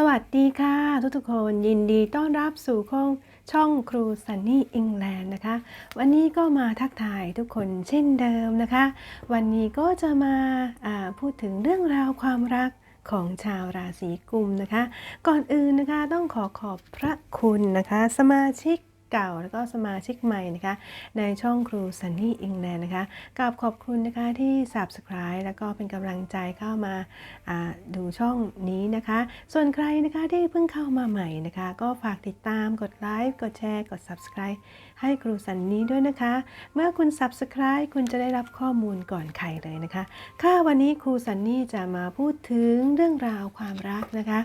สวัสดีค่ะ ทุกทุกคนยินดีต้อนรับสู่ช่องช่องครูซันนี่อิงแลนด์นะคะ วันนี้ก็มาทักทายทุกคนเช่นเดิมนะคะ วันนี้ก็จะมาาพูดถึงเรื่องราวความรักของชาวราศีกุมนะคะ ก่อนอื่นนะคะต้องขอขอบพระคุณนะคะ สมาชิก เก่า แล้วก็สมาชิกใหม่นะคะ ในช่องครูซันนี่อิงแลนนะคะกราบขอบคุณนะคะที่ Subscribe แล้วก็เป็นกำลังใจเข้ามาาดูช่องนี้นะคะ ส่วนใครนะคะที่เพิ่งเข้ามาใหม่นะคะ ก็ฝากติดตามกดไลค์กดแชร์ กด Subscribe ให้ครูซันนี่ด้วยนะคะ เมื่อคุณ Subscribe คุณจะได้รับข้อมูลก่อนใครเลยนะคะ ค่ะวันนี้ครูซันนี่จะมาพูดถึงเรื่องราวความรักนะคะ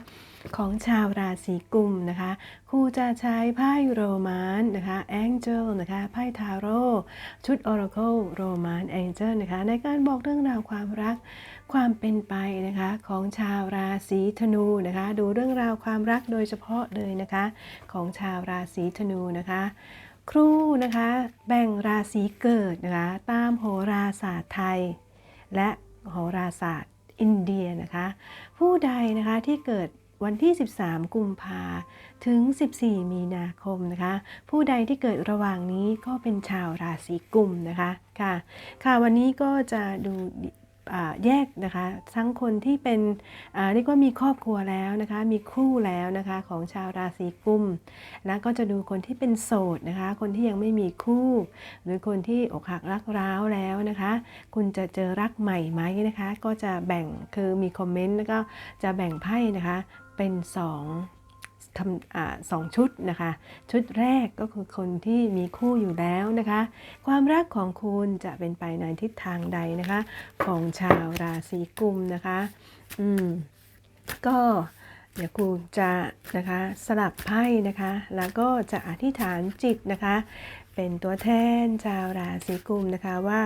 ของชาวราศีกุมนะคะครูจะใช้ไพ่โรมานนะคะแองเจิลนะคะไพ่ทาโร่ชุด Oracle โรมานแองเจิลนะคะในการบอกเรื่องราวความรักความเป็นไปนะคะของชาวราศีธนูนะคะดูเรื่องราวความรักโดยเฉพาะเลยนะคะของชาวราศีธนูนะคะครูนะคะแบ่งราศีเกิดนะคะตามโหราศาสตร์ไทย และโหราศาสตร์อินเดียนะคะ ผู้ใดนะคะที่เกิด วันที่ 13 กุมภาถึง 14 มีนาคมนะคะ ผู้ใดที่เกิดระหว่างนี้ก็เป็นชาวราศีกุมนะคะค่ะ ค่ะวันนี้ก็จะดูแยกนะคะทั้งคนที่เป็นเรียกว่ามีครอบครัวแล้วนะคะ มีคู่แล้วนะคะของชาวราศีกุมแล้วก็จะดูคนที่เป็นโสดนะคะ คนที่ยังไม่มีคู่ หรือคนที่อกหักรักร้าวแล้วนะคะ คุณจะเจอรักใหม่ไหมนะคะ ก็จะแบ่งคือมีคอมเมนต์แล้วก็จะแบ่งไพ่นะคะ เป็น2ทำอ่าสองชุดนะคะ ชุดแรกก็คือคนที่มีคู่อยู่แล้วนะคะ ความรักของคุณจะเป็นไปในทิศทางใดนะคะ ของชาวราศีกุมนะคะ อืม ก็ เดี๋ยวครูจะนะคะสลับไพ่นะคะ แล้วก็จะอธิษฐานจิตนะคะ เป็นตัวแทนชาวราศีกุมนะคะว่า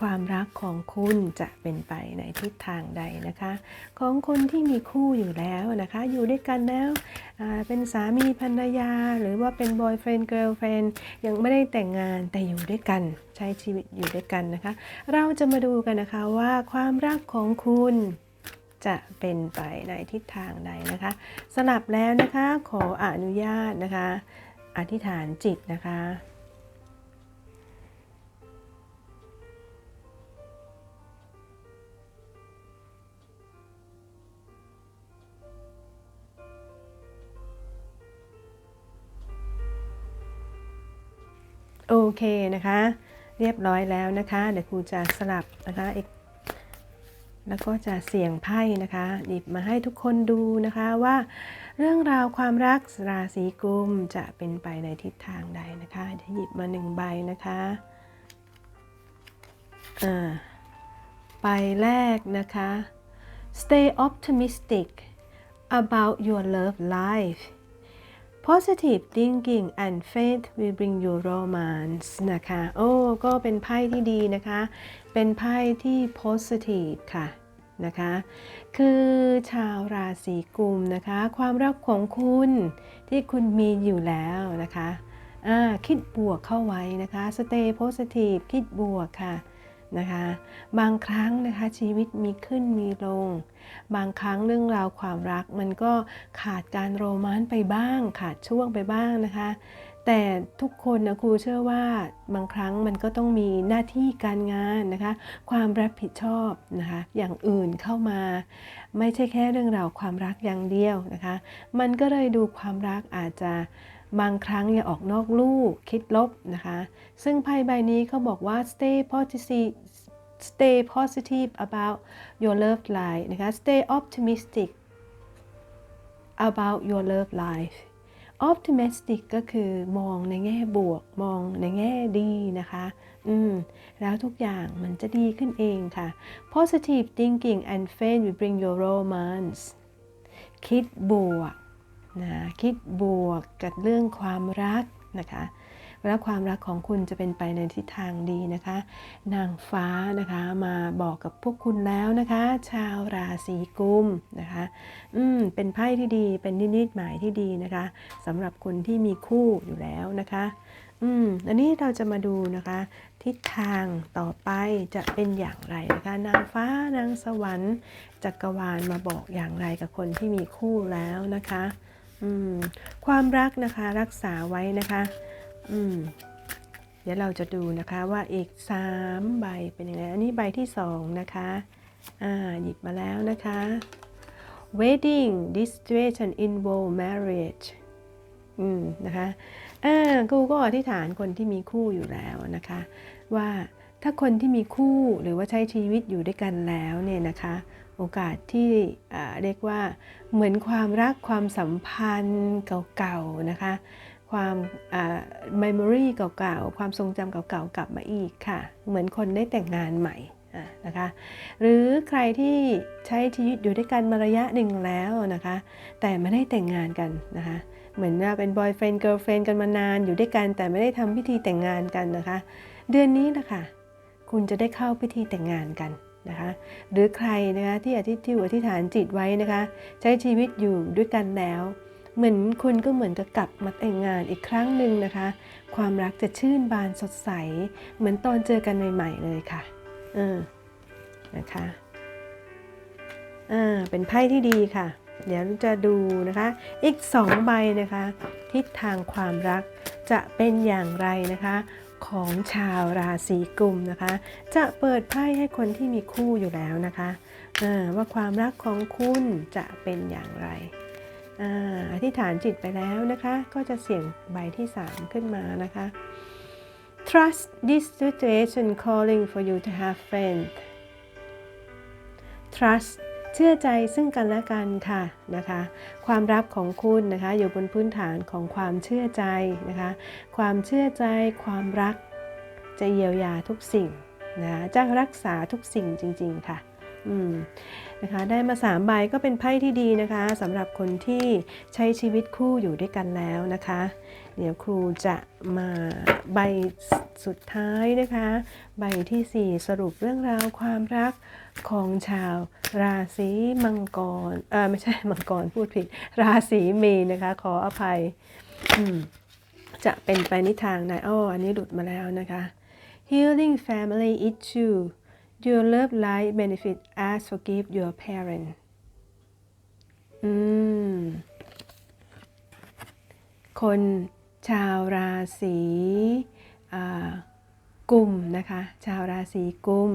ความรักของคุณจะเป็นไปในทิศทางใดนะคะ ของคนที่มีคู่อยู่แล้วนะคะ อยู่ด้วยกันแล้วเป็นสามีภรรยา หรือว่าเป็น boyfriend girlfriend ยังไม่ได้แต่งงานแต่อยู่ด้วยกันใช้ชีวิตอยู่ด้วยกันนะคะ เราจะมาดูกันนะคะว่าความรักของคุณ จะเป็นไปในทิศทางใดนะคะ สลับแล้วนะคะขออนุญาตนะคะ อธิษฐานจิตนะคะโอเคนะคะ เรียบร้อยแล้วนะคะ เดี๋ยวครูจะสลับนะคะอีก แล้วก็จะเสี่ยงไพ่นะคะหยิบมาให้ทุกคนดูนะคะว่า เรื่องราวความรักราศีกุมจะเป็นไปในทิศทางใดนะคะเดี๋ยวหยิบมาหนึ่งใบนะคะอ่าใบแรกนะคะ stay optimistic about your love life positive thinking and faith will bring you romance นะคะ โอ้ ก็เป็นไพ่ที่ดีนะคะ เป็นไพ่ที่ positive ค่ะนะคะ คือชาวราศีกุมนะคะ ความรักของคุณที่คุณมีอยู่แล้วนะคะ คิดบวกเข้าไว้นะคะ stay positive คิดบวกค่ะ นะคะ บางครั้งนะคะชีวิตมีขึ้นมีลง บางครั้งเรื่องราวความรักมันก็ขาดการโรแมนต์ไปบ้าง ขาดช่วงไปบ้างนะคะ แต่ทุกคนนะครูเชื่อว่าบางครั้งมันก็ต้องมีหน้าที่การงานนะคะ ความรับผิดชอบนะคะ อย่างอื่นเข้ามา ไม่ใช่แค่เรื่องราวความรักอย่างเดียวนะคะ มันก็เลยดูความรักอาจจะ บางครั้งอย่าออกนอกลูกคิดลบนะคะ ซึ่งไพ่ใบนี้เขาบอกว่า stay positive stay positive about your love life นะคะ stay optimistic about your love life optimistic ก็คือมองในแง่บวก มองในแง่ดีนะคะ อืม แล้วทุกอย่างมันจะดีขึ้นเองค่ะ positive thinking and faith will bring your romance คิดบวก นะคิดบวกกับเรื่องความรักนะคะและความรักของคุณจะเป็นไปในทิศทางดีนะคะ นางฟ้านะคะมาบอกกับพวกคุณแล้วนะคะ ชาวราศีกุมนะคะ อืมเป็นไพ่ที่ดีเป็นนิดๆหมายที่ดีนะคะสำหรับคนที่มีคู่อยู่แล้วนะคะ อืมอันนี้เราจะมาดูนะคะ ทิศทางต่อไปจะเป็นอย่างไรนะคะ นางฟ้านางสวรรค์จักรวาลมาบอกอย่างไรกับคนที่มีคู่แล้วนะคะ อืมความรักนะคะรักษาไว้นะคะอืมเดี๋ยวเราจะดูนะคะว่าอีก 3 ใบเป็นยังไง อันนี้ใบที่ 2 นะคะ อ่า หยิบมาแล้วนะคะ wedding this situation involve marriage อืม นะคะ อ่า กูก็อธิษฐานคนที่มีคู่อยู่แล้วนะคะ ว่าถ้าคนที่มีคู่หรือว่าใช้ชีวิตอยู่ด้วยกันแล้วเนี่ยนะคะ โอกาสที่เรียกว่า เหมือนความรักความสัมพันธ์เก่าๆนะคะ ความอ่า memory เก่าๆ ความทรงจำเก่าๆ กลับมาอีกค่ะ เหมือนคนได้แต่งงานใหม่นะคะ หรือใครที่ใช้ชีวิตอยู่ด้วยกันมาระยะหนึ่งแล้วนะคะ แต่ไม่ได้แต่งงานกันนะคะ เหมือนว่าเป็น boyfriend girlfriend กันมานานอยู่ด้วยกัน แต่ไม่ได้ทำพิธีแต่งงานกันนะคะ เดือนนี้นะคะ คุณจะได้เข้าพิธีแต่งงานกัน นะคะหรือใครนะคะที่อธิษที่อธิษฐานจิตไว้นะคะใช้ชีวิตอยู่ด้วยกันแล้ว เหมือนคุณก็เหมือนกับกลับมาแต่งงานอีกครั้งหนึ่งนะคะ ความรักจะชื่นบานสดใส เหมือนตอนเจอกันใหม่ ๆ เลยค่ะเออนะคะอ่าเป็นไพ่ที่ดีค่ะ เดี๋ยวจะดูนะคะ อีก 2 ใบนะคะ ทิศทางความรักจะเป็นอย่างไรนะคะ ของชาวราศีกุมนะคะ จะเปิดไพ่ให้คนที่มีคู่อยู่แล้วนะคะว่าความรักของคุณจะเป็นอย่างไรอ่าอธิษฐานจิตไปแล้วนะคะ ก็จะเสี่ยงใบที่ 3 ขึ้นมานะคะ Trust this situation calling for you to have faith trust เชื่อใจซึ่งกันและกันค่ะนะคะ ความรักของคุณนะคะอยู่บนพื้นฐานของความเชื่อใจนะคะ ความเชื่อใจ ความรักจะเยียวยาทุกสิ่งนะจะรักษาทุกสิ่งจริง ๆ ค่ะ นะคะได้มา 3 ใบก็เป็นไพ่ที่ดีนะคะสำหรับคนที่ใช้ชีวิตคู่อยู่ด้วยกันแล้วนะคะ เดี๋ยวครูจะมาใบสุดท้ายนะคะ ใบทีสี่ 4 สรุปเรื่องราวความรักของชาวราศีมังกรเออไม่ใช่มังกรพูดผิด ราศีเมษนะคะ ขออภัยจะเป็นไปในทางไหนอ้ออันนี้หลุดมาแล้วนะคะ Healing family issue Your love life benefit as forgive your parent อืม คนชาวราศีกุมนะคะ ชาวราศีกุม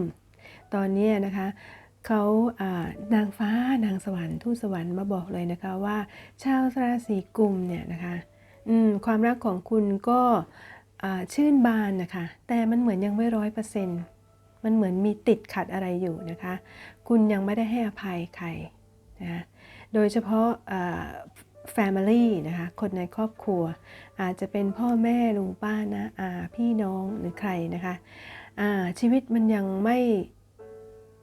ตอนนี้นะคะเขาานางฟ้านางสวรรค์ทูตสวรรค์มาบอกเลยนะคะว่า ชาวราศีกุมเนี่ยนะคะความรักของคุณก็ชื่นบานนะคะ แต่มันเหมือนยังไม่ร้อยเปอร์เซ็นต์ มันเหมือนมีติดขัดอะไรอยู่นะคะ คุณยังไม่ได้ให้อภัยใครนะคะโดยเฉพาะอ่า Family นะคะคนในครอบครัว อาจจะเป็นพ่อแม่ลุงป้านะอาพี่น้องหรือใครนะคะชีวิตมันยังไม่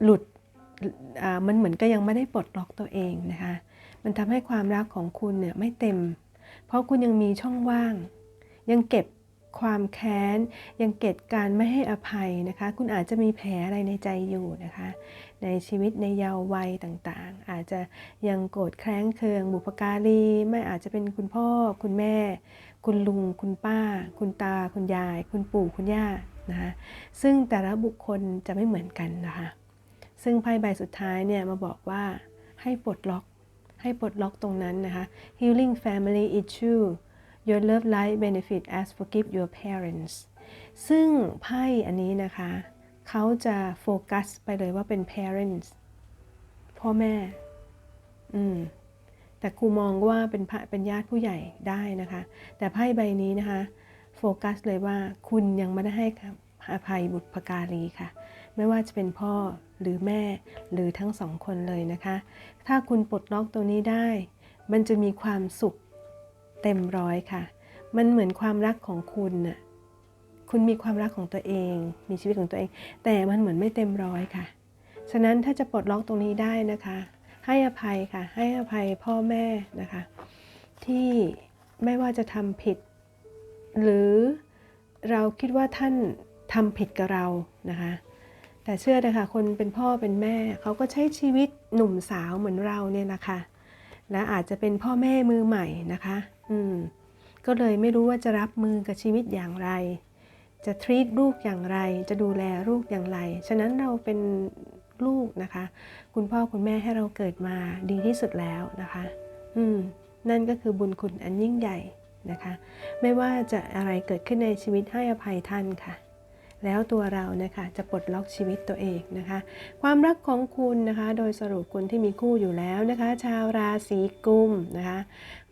หลุดมันเหมือนก็ยังไม่ได้ปลดล็อกตัวเองนะคะ มันทำให้ความรักของคุณเนี่ยไม่เต็ม เพราะคุณยังมีช่องว่าง ยังเก็บ ความแค้น ยังเก็บการไม่ให้อภัยนะคะ คุณอาจจะมีแผลอะไรในใจอยู่นะคะ ในชีวิตในเยาว์วัยต่างๆ อาจจะยังโกรธแค้นเคืองบุพการี ไม่อาจจะเป็นคุณพ่อ คุณแม่ คุณลุง คุณป้า คุณตา คุณยาย คุณปู่คุณย่านะคะซึ่งแต่ละบุคคลจะไม่เหมือนกันนะคะ ซึ่งไพ่ใบสุดท้ายเนี่ยมาบอกว่าให้ปลดล็อกให้ปลดล็อกตรงนั้นนะคะ healing family issue your love life benefit as forgive your parents ซึ่งไพ่อันนี้นะคะ เขาจะโฟกัสไปเลยว่าเป็น parents พ่อแม่ อืม แต่ครูมองว่าเป็นพระเป็นญาติผู้ใหญ่ได้นะคะ แต่ไพ่ใบนี้นะคะ โฟกัสเลยว่าคุณยังไม่ได้ให้อภัยบุตรการีค่ะ ไม่ว่าจะเป็นพ่อหรือแม่หรือทั้งสองคนเลยนะคะ ถ้าคุณปลดล็อกตัวนี้ได้ มันจะมีความสุข เต็มร้อยค่ะ มันเหมือนความรักของคุณน่ะ คุณมีความรักของตัวเอง มีชีวิตของตัวเอง แต่มันเหมือนไม่เต็มร้อยค่ะ ฉะนั้นถ้าจะปลดล็อกตรงนี้ได้นะคะ ให้อภัยค่ะ ให้อภัยพ่อแม่นะคะ ที่ไม่ว่าจะทำผิด หรือเราคิดว่าท่านทำผิดกับเรานะคะ แต่เชื่อนะคะคนเป็นพ่อเป็นแม่เขาก็ใช้ชีวิตหนุ่มสาวเหมือนเราเนี่ยนะคะ และอาจจะเป็นพ่อแม่มือใหม่นะคะ อืม ก็เลยไม่รู้ว่าจะรับมือกับชีวิตอย่างไร จะทรีตลูกอย่างไร จะดูแลลูกอย่างไร ฉะนั้นเราเป็นลูกนะคะ คุณพ่อคุณแม่ให้เราเกิดมาดีที่สุดแล้วนะคะ อืม นั่นก็คือบุญคุณอันยิ่งใหญ่นะคะ ไม่ว่าจะอะไรเกิดขึ้นในชีวิตให้อภัยท่านค่ะแล้วตัวเรานะคะจะปลดล็อกชีวิตตัวเองนะคะ ความรักของคุณนะคะ โดยสรุปคนที่มีคู่อยู่แล้วนะคะ ชาวราศีกุมนะคะ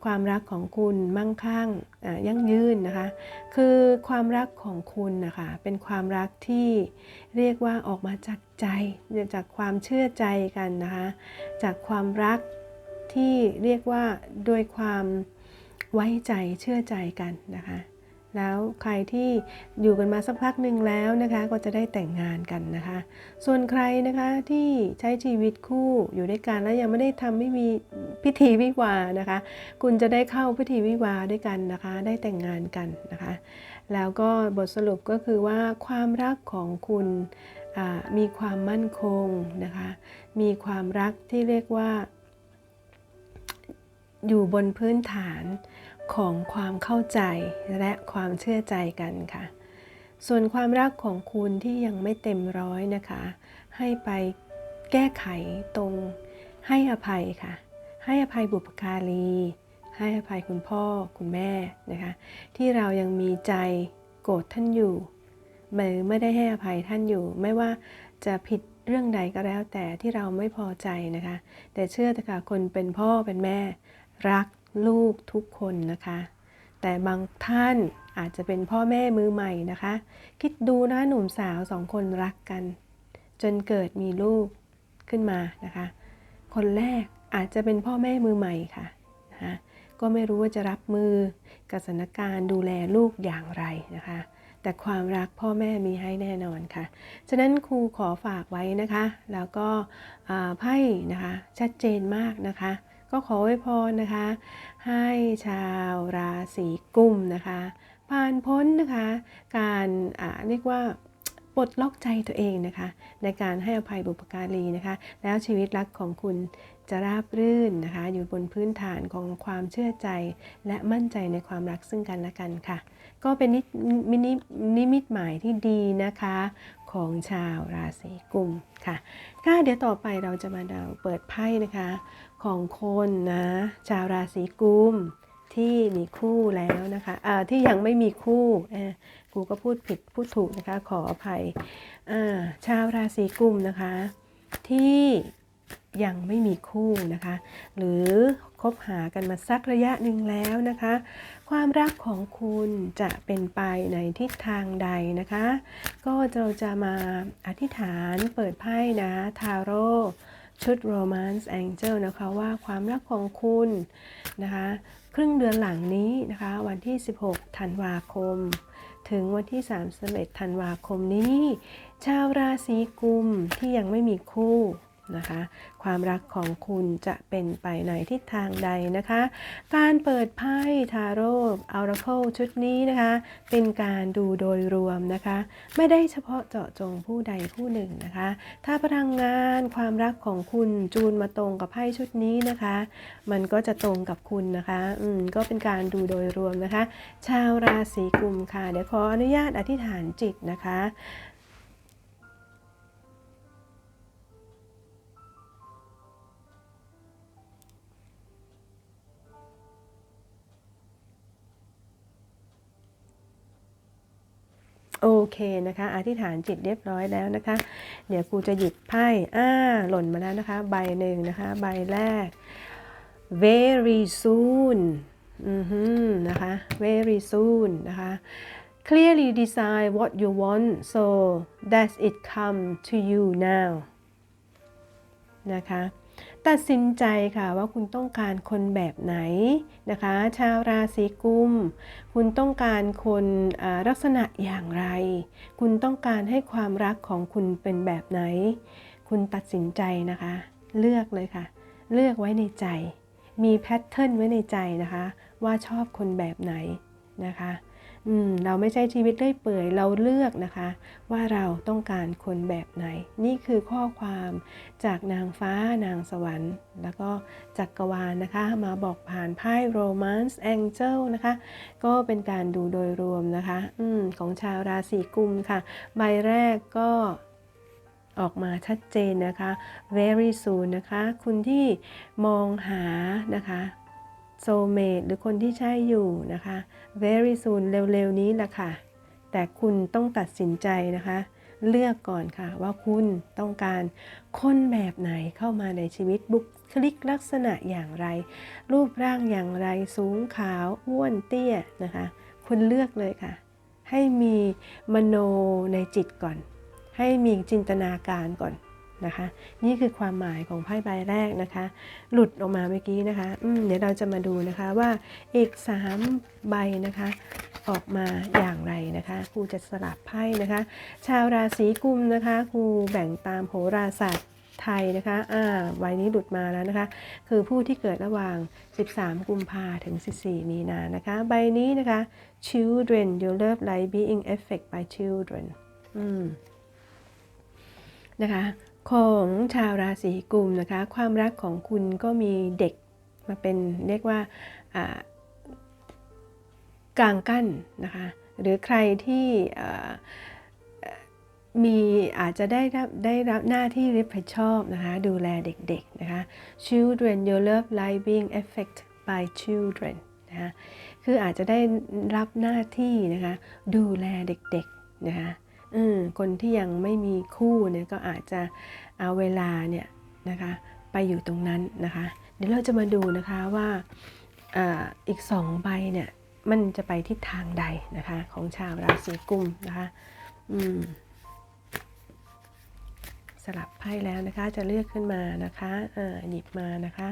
ความรักของคุณมั่งคั่งอ่ายั่งยืนนะคะ คือความรักของคุณนะคะเป็นความรักที่เรียกว่าออกมาจากใจจากความเชื่อใจกันนะคะจากความรักที่เรียกว่าโดยความไว้ใจเชื่อใจกันนะคะ แล้วใครที่อยู่กันมาสักพักหนึ่งแล้วนะคะก็จะได้แต่งงานกันนะคะ ส่วนใครนะคะที่ใช้ชีวิตคู่อยู่ด้วยกันแล้วยังไม่ได้ทำไม่มีพิธีวิวานะคะ คุณจะได้เข้าพิธีวิวาด้วยกันนะคะ ได้แต่งงานกันนะคะ แล้วก็บทสรุปก็คือว่าความรักของคุณมีความมั่นคงนะคะ มีความรักที่เรียกว่าอยู่บนพื้นฐาน ของความเข้าใจและความเชื่อใจกันค่ะ ส่วนความรักของคุณที่ยังไม่เต็มร้อยนะคะ ให้ไปแก้ไขตรงให้อภัยค่ะ ให้อภัยบุพการี ให้อภัยคุณพ่อคุณแม่นะคะ ที่เรายังมีใจโกรธท่านอยู่หรือไม่ได้ให้อภัยท่านอยู่ ไม่ว่าจะผิดเรื่องใดก็แล้วแต่ที่เราไม่พอใจนะคะ แต่เชื่อเถอะค่ะคนเป็นพ่อเป็นแม่ รัก ลูกทุกคนนะคะ แต่บางท่านอาจจะเป็นพ่อแม่มือใหม่นะคะ คิดดูนะหนุ่มสาวสองคนรักกัน จนเกิดมีลูกขึ้นมานะคะ คนแรกอาจจะเป็นพ่อแม่มือใหม่ค่ะนะคะก็ไม่รู้ว่าจะรับมือกับสถานการณ์ดูแลลูกอย่างไรนะคะ แต่ความรักพ่อแม่มีให้แน่นอนค่ะ ฉะนั้นครูขอฝากไว้นะคะ แล้วก็ไพ่นะคะชัดเจนมากนะคะ ก็ขอไว้พรนะคะ ให้ชาวราศีกุมนะคะ ผ่านพ้นนะคะ การเรียกว่าปลดล็อกใจตัวเองนะคะ ในการให้อภัยบุปการีนะคะ แล้วชีวิตรักของคุณจะราบรื่นนะคะ อยู่บนพื้นฐานของความเชื่อใจ และมั่นใจในความรักซึ่งกันและกันค่ะ ก็เป็นนิมินินิมิตหมายที่ดีนะคะของชาวราศีกุมค่ะค่ะเดี๋ยวต่อไปเราจะมาเปิดไพ่นะคะ ของคนนะ ชาวราศีกุมที่มีคู่แล้วนะคะอ่าที่ยังไม่มีคู่กูก็พูดผิดพูดถูกนะคะ ขออภัยชาวราศีกุมนะคะ ที่ยังไม่มีคู่นะคะ หรือคบหากันมาสักระยะหนึ่งแล้วนะคะ ความรักของคุณจะเป็นไปในทิศทางใดนะคะ ก็เราจะมาอธิษฐานเปิดไพ่นะทาโร่ ชุด Romance Angel นะคะว่าความรักของคุณนะคะครึ่งเดือนหลังนี้นะคะวันที่ 16 ธันวาคม ถึงวันที่ 31 ธันวาคมนี้ ชาวราศีกุมที่ยังไม่มีคู่ นะคะ ความรักของคุณจะเป็นไปในทิศทางใดนะคะ การเปิดไพ่ทาโร่อ r a c l e ชุดนี้นะคะ เป็นการดูโดยรวมนะคะ ไม่ได้เฉพาะเจาะจงผู้ใดผู้หนึ่งนะคะ ถ้าพลังงานความรักของคุณจูนมาตรงกับไพ่ชุดนี้นะคะ มันก็จะตรงกับคุณนะคะอืมก็เป็นการดูโดยรวมนะคะ ชาวราศีกุมค่ะเดี๋ยวขออนุญาตอธิษฐานจิตนะคะ โอเคนะคะ อธิษฐานจิตเรียบร้อยแล้วนะคะ เดี๋ยวครูจะหยิบไพ่อ่าหล่นมาแล้วนะคะ ใบหนึ่งนะคะ ใบแรก very soon อือฮึนะคะ very soon นะคะ clearly decide what you want so that it come to you now นะคะ ตัดสินใจค่ะว่าคุณต้องการคนแบบไหนนะคะ ชาวราศีกุม คุณต้องการคนลักษณะอย่างไร คุณต้องการให้ความรักของคุณเป็นแบบไหน คุณตัดสินใจนะคะ เลือกเลยค่ะ เลือกไว้ในใจ มีแพทเทิร์นไว้ในใจนะคะ ว่าชอบคนแบบไหนนะคะ เราไม่ใช่ชีวิตเรื่อยเปื่อยเราเลือกนะคะ ว่าเราต้องการคนแบบไหน นี่คือข้อความจากนางฟ้านางสวรรค์ แล้วก็จักกรวาลนะคะ มาบอกผ่านไพ่ Romance Angel นะคะ ก็เป็นการดูโดยรวมนะคะอมของชาวราศีกุมค่ะ ใบแรกก็ออกมาชัดเจนนะคะ very soon นะคะ คุณที่มองหานะคะ soulmate หรือคนที่ใช่อยู่นะคะ very soon เร็วๆนี้แหละค่ะ แต่คุณต้องตัดสินใจนะคะ เลือกก่อนค่ะว่าคุณต้องการคนแบบไหนเข้ามาในชีวิตบุคลิกลักษณะอย่างไร รูปร่างอย่างไรสูงขาวอ้วนเตี้ยนะคะ คุณเลือกเลยค่ะ ให้มีมโนในจิตก่อน ให้มีจินตนาการก่อน นะคะ นี่คือความหมายของไพ่ใบแรกนะคะ หลุดออกมาเมื่อกี้นะคะเดี๋ยวเราจะมาดูนะคะว่าอีก3ใบนะคะออกมาอย่างไรนะคะครูจะสลับไพ่นะคะ ชาวราศีกุมนะคะครูแบ่งตามโหราศาสตร์ไทยนะคะ อ่าใบนี้หลุดมาแล้วนะคะ คือผู้ที่เกิดระหว่าง 13 กุมภาถึง 14 มีนานะคะ ใบนี้นะคะ children your love life being affected by children อืมนะคะ ของชาวราศีกุมนะคะ ความรักของคุณก็มีเด็กมาเป็นเรียกว่ากลางกั้นนะคะหรือใครที่มีอาจจะได้รับได้รับหน้าที่รับผิดชอบนะคะดูแลเด็กๆนะคะ children your love life being affected by children นะคะคืออาจจะได้รับหน้าที่นะคะดูแลเด็กๆนะคะ คนที่ยังไม่มีคู่เนี่ยก็อาจจะเอาเวลาเนี่ยนะคะไปอยู่ตรงนั้นนะคะ เดี๋ยวเราจะมาดูนะคะว่าอีกสองใบเนี่ยมันจะไปทิศทางใดนะคะของชาวราศีกุมนะคะอืมสลับไพ่แล้วนะคะจะเลือกขึ้นมานะคะหยิบมานะคะ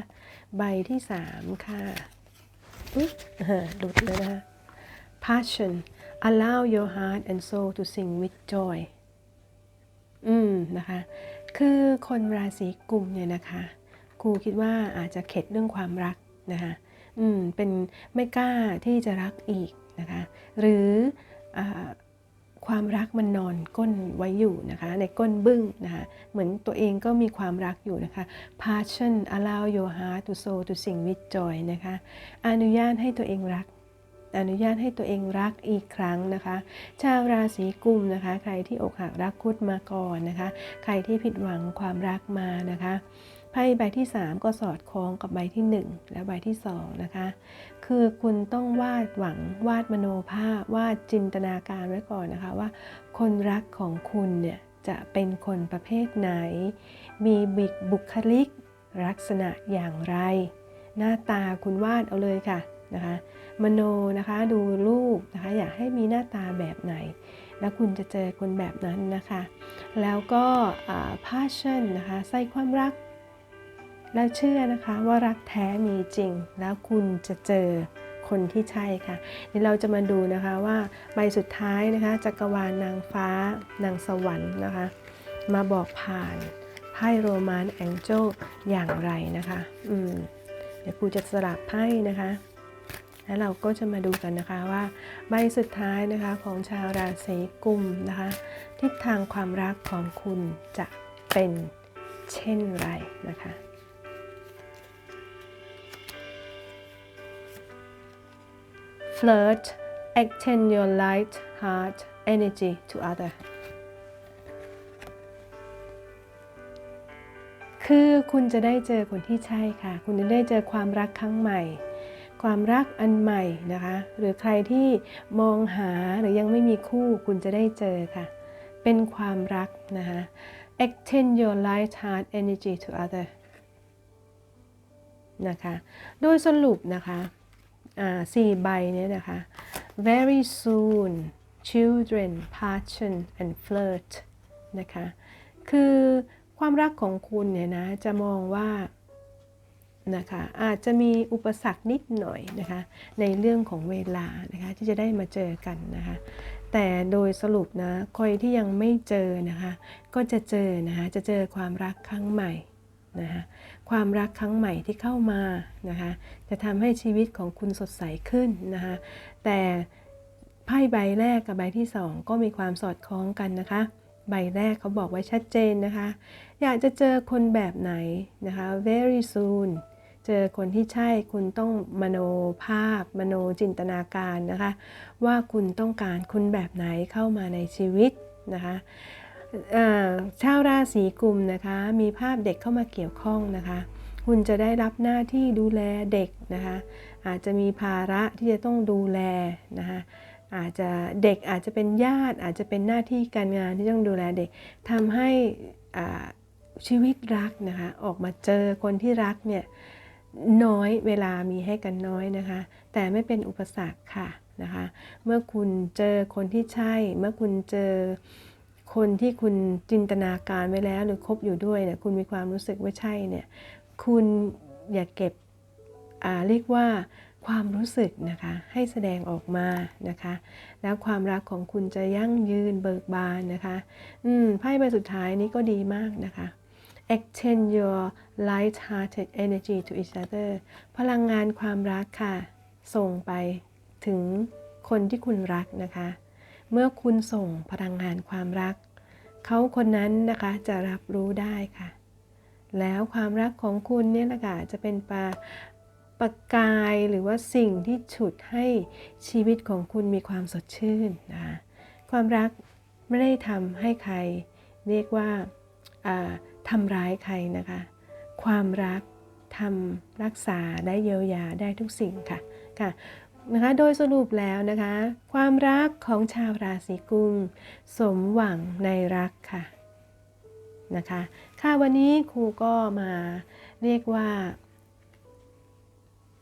ใบที่สามค่ะอุ๊ยหลุดเลยนะคะ passion allow your heart and soul to sing with joy อืมนะคะ คือคนราศีกุมเนี่ยนะคะครูคิดว่าอาจจะเข็ดเรื่องความรักนะคะอืมเป็นไม่กล้าที่จะรักอีกนะคะ หรืออความรักมันนอนก้นไว้อยู่นะคะ ในก้นบึ้งนะคะ เหมือนตัวเองก็มีความรักอยู่นะคะ passion allow your heart to soul to sing with joy นะคะ อนุญาตให้ตัวเองรัก อนุญาตให้ตัวเองรักอีกครั้งนะคะ ชาวราศีกุมนะคะ ใครที่อกหักรักคุดมาก่อนนะคะ ใครที่ผิดหวังความรักมานะคะไพ่ใบที่ 3 ก็สอดคล้องกับใบที่ 1 และใบที่2นะคะคือคุณต้องวาดหวังวาดมโนภาพวาดจินตนาการไว้ก่อนนะคะว่า คนรักของคุณเนี่ยจะเป็นคนประเภทไหน มีบิกบุคลิกลักษณะอย่างไร หน้าตาคุณวาดเอาเลยค่ะนะคะ มโนนะคะดูรูปนะคะอยากให้มีหน้าตาแบบไหน แล้วคุณจะเจอคนแบบนั้นนะคะ แล้วก็อ่า passion นะคะใส่ความรัก แล้วเชื่อนะคะว่ารักแท้มีจริง แล้วคุณจะเจอคนที่ใช่ค่ะเดี๋ยวเราจะมาดูนะคะว่าใบสุดท้ายนะคะจักรวาลนางฟ้านางสวรรค์นะคะ มาบอกผ่านไพ่โรมานแองเจลอย่างไรนะคะ อืม เดี๋ยวครูจะสลับไพ่นะคะ แล้วเราก็จะมาดูกันนะคะว่า ใบสุดท้ายนะคะของชาวราศีกุมนะคะ ทิศทางความรักของคุณจะเป็นเช่นไรนะคะ flirt extend your light heart energy to other คือคุณจะได้เจอคนที่ใช่ค่ะ คุณจะได้เจอความรักครั้งใหม่ ความรักอันใหม่นะคะ หรือใครที่มองหาหรือยังไม่มีคู่คุณจะได้เจอค่ะ เป็นความรักนะคะ extend your light heart energy to other นะคะ โดยสรุปนะคะอ่าสี่ใบเนี้นะคะ very soon children passion and flirt นะคะ คือความรักของคุณเนี่ยนะ จะมองว่า นะคะอาจจะมีอุปสรรคนิดหน่อยนะคะในเรื่องของเวลานะคะที่จะได้มาเจอกันนะคะแต่โดยสรุปนะใครที่ยังไม่เจอนะคะก็จะเจอนะคะจะเจอความรักครั้งใหม่นะคะความรักครั้งใหม่ที่เข้ามานะคะจะทำให้ชีวิตของคุณสดใสขึ้นนะคะแต่ไพ่ใบแรกกับใบที่สองก็มีความสอดคล้องกันนะคะใบแรกเขาบอกไว้ชัดเจนนะคะ อยากจะเจอคนแบบไหนนะคะ very soon เจอคนที่ใช่คุณต้องมโนภาพ มโนจินตนาการนะคะ ว่าคุณต้องการคนแบบไหนเข้ามาในชีวิตนะคะชาวราศีกุมนะคะ มีภาพเด็กเข้ามาเกี่ยวข้องนะคะ คุณจะได้รับหน้าที่ดูแลเด็กนะคะ อาจจะมีภาระที่จะต้องดูแลนะคะอาจจะเด็กอาจจะเป็นญาติอาจจะเป็นหน้าที่การงานที่ต้องดูแลเด็กทำให้ชีวิตรักนะคะ ออกมาเจอคนที่รักเนี่ย น้อยเวลามีให้กันน้อยนะคะ แต่ไม่เป็นอุปสรรคค่ะนะคะ เมื่อคุณเจอคนที่ใช่ เมื่อคุณเจอคนที่คุณจินตนาการไว้แล้วหรือคบอยู่ด้วยเนี่ยคุณมีความรู้สึกว่าใช่เนี่ยคุณอย่าเก็บอาเรียกว่าความรู้สึกนะคะให้แสดงออกมานะคะ แล้วความรักของคุณจะยั่งยืนเบิกบานนะคะ อืมไพ่ใบสุดท้ายนี้ก็ดีมากนะคะ extend your light-hearted energy to each other พลังงานความรักค่ะ ส่งไปถึงคนที่คุณรักนะคะ เมื่อคุณส่งพลังงานความรัก เขาคนนั้นนะคะจะรับรู้ได้ค่ะ แล้วความรักของคุณเนี่ยนะคะจะเป็นปาประกายหรือว่าสิ่งที่ฉุดให้ชีวิตของคุณมีความสดชื่นนะคะความรักไม่ได้ทำให้ใคร เรียกว่าอ่า ทำร้ายใครนะคะ ความรักทำรักษาได้เยียวยาได้ทุกสิ่งค่ะค่ะนะคะโดยสรุปแล้วนะคะ ความรักของชาวราศีกุม สมหวังในรักค่ะนะคะค่ะวันนี้ครูก็มาเรียกว่า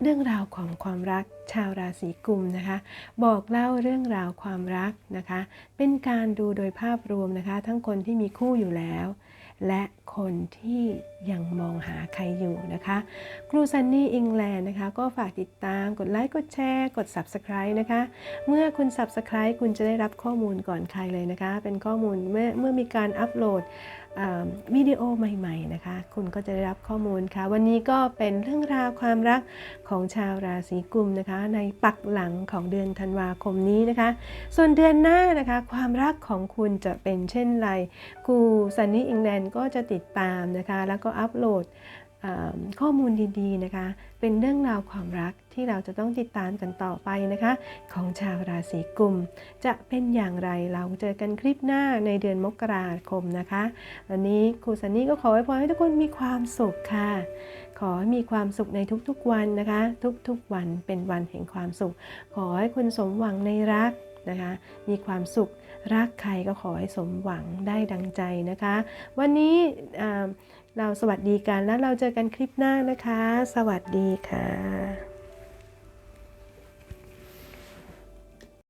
เรื่องราวของความรักชาวราศีกุมนะคะ บอกเล่าเรื่องราวความรักนะคะ เป็นการดูโดยภาพรวมนะคะ ทั้งคนที่มีคู่อยู่แล้ว และคนที่ยังมองหาใครอยู่นะคะครูซันนี่อิงแลนด์นะคะ ก็ฝากติดตามกดไลค์กดแชร์ กด Subscribe นะคะ เมื่อคุณ Subscribe คุณจะได้รับข้อมูลก่อนใครเลยนะคะ เป็นข้อมูลเมื่อเมื่อมีการอัปโหลด วิดีโอใหม่ๆนะคะ คุณก็จะได้รับข้อมูลค่ะ วันนี้ก็เป็นเรื่องราวความรักของชาวราศีกุมนะคะ ในปักหลังของเดือนธันวาคมนี้นะคะ ส่วนเดือนหน้านะคะ ความรักของคุณจะเป็นเช่นไรครูซันนี่อิงแลนด์ก็จะติดตามนะคะ แล้วก็อัปโหลด ข้อมูลดีๆนะคะ เป็นเรื่องราวความรักที่เราจะต้องติดตามกันต่อไปนะคะ ของชาวราศีกุม จะเป็นอย่างไรเราเจอกันคลิปหน้าในเดือนมกราคมนะคะวันนี้ครูซันนี่ก็ขอไว้พรให้ทุกคนมีความสุขค่ะ ขอให้มีความสุขในทุกๆวันนะคะ ทุกๆวันเป็นวันแห่งความสุข ขอให้คุณสมหวังในรักนะคะ มีความสุขรักใครก็ขอให้สมหวังได้ดังใจนะคะ วันนี้อ่า เราสวัสดีกันแล้วเราเจอกันคลิปหน้านะคะ สวัสดีค่ะ